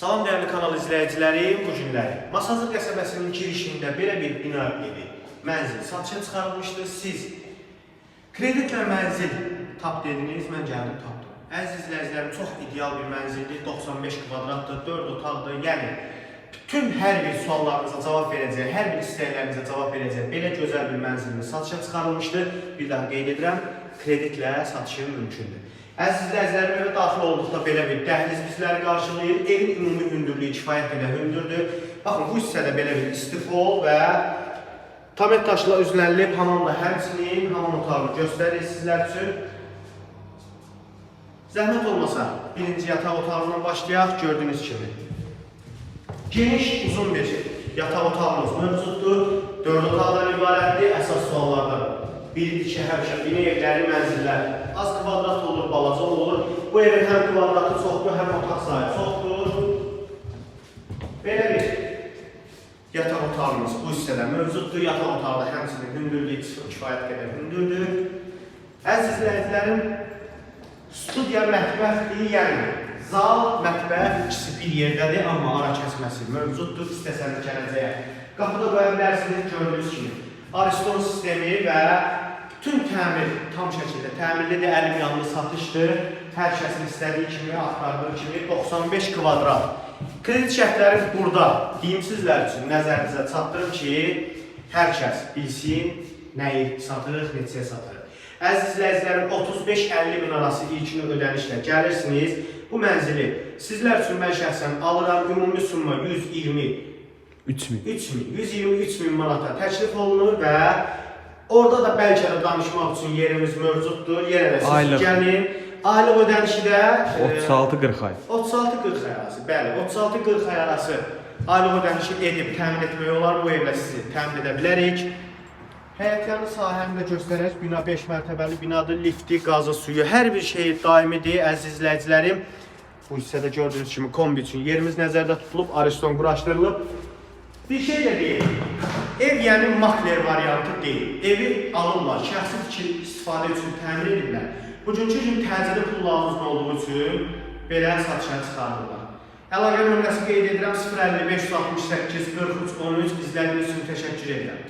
Salam dəyərli kanal izləyiciləri, bu günləri Masazır qəsəbəsinin girişində belə bir bina evi, mənzil satışa çıxarılmışdı. Siz kreditlə mənzil tap dediniz, mən gəldim tapdım. Əziz izləyicilərim, çox ideal bir mənzildir, 95 kvadratdır, 4 otaqdır. Yəni bütün hər bir suallarınıza cavab verəcək, hər bir istəklərinizə cavab verəcək belə gözəl bir mənzilimiz satışa çıxarılmışdı. Bir daha qeyd edirəm, kreditlə satışı mümkündür. Əziz izləyicilərim, evə daxil olduqda belə bir dəhliz bizləri qarşılayır. Evin ümumi hündürlüyü kifayət qədər hündürdür. Baxın, bu hissədə belə bir istifol və tamet daşla üzlənilib. Hamam da həmçinin hamam otağını göstərir sizlər üçün. Zəhmət olmasa birinci yataq otağından başlayaq gördüyünüz kimi. Geniş, uzun bir yataq otağımız mövcuddur. Dörd otaqdan ibarətdir. Əsas suallardan biridir ki, həmişə evləri, mənzillər az kvadrat olur, balaca olur. Bu evin həm kvadratı çoxdur, həm otaq sayı çoxdur. Belə bir yataq otağımız bu hissədə mövcuddur. Yataq otağı da həmçinin hündürlüyü kifayət qədər hündürdür. Əziz izləyicilərim, studiya mətbəxdir, yəni zal, mətbəx ikisi bir yerdədir, amma ara kəsməsi mövcuddur. İstəsəniz gələcəyə qapıda qoya bilərsiniz gördüyünüz kimi. Ariston sistemi və bütün təmir tam şəkildə təmirlidir, əlim yanlı satışdır. Hər kəsin istədiyi kimi, axtardığı kimi 95 kvadrat. Kredit şərtləri burada deyim sizlər üçün nəzərinizə çatdırım ki, hər kəs bilsin nəyi satırıq, neçəyə satırıq. Əziz izləyicilərim, 35-50 min arası ilkin ödənişlə gəlirsiniz. Bu mənzili sizlər üçün mən şəxsən alıram. Ümumi summa 120 3000. 3000, 123 min manata təklif olunur və orada da bəlkə də danışmaq üçün yerimiz mövcuddur. Yenə də siz Aylıq. gəlin. Aylıq ödənişi də e, 36-40 ay. 36-40 ay arası, bəli, 36-40 ay arası aylıq ödənişi edib təmin etmək olar. Bu evlə sizi təmin edə bilərik. Həyətyanı sahəni də göstərək. Bina 5 mərtəbəli binadır. Lifti, qazı, suyu, hər bir şey daimidir, əziz izləyicilərim. Bu hissədə gördüyünüz kimi kombi üçün yerimiz nəzərdə tutulub, ariston quraşdırılıb. Bir şey də deyim. Ev yəni makler variantı deyil. Evi alırlar, şəxsi fikir istifadə üçün təmin edirlər. Bugünkü gün təcili pullarınızın olduğu üçün belə satışa çıxarırlar. Əlaqə nömrəsi qeyd edirəm 055 68 43 13 izlədiyiniz üçün təşəkkür edirəm.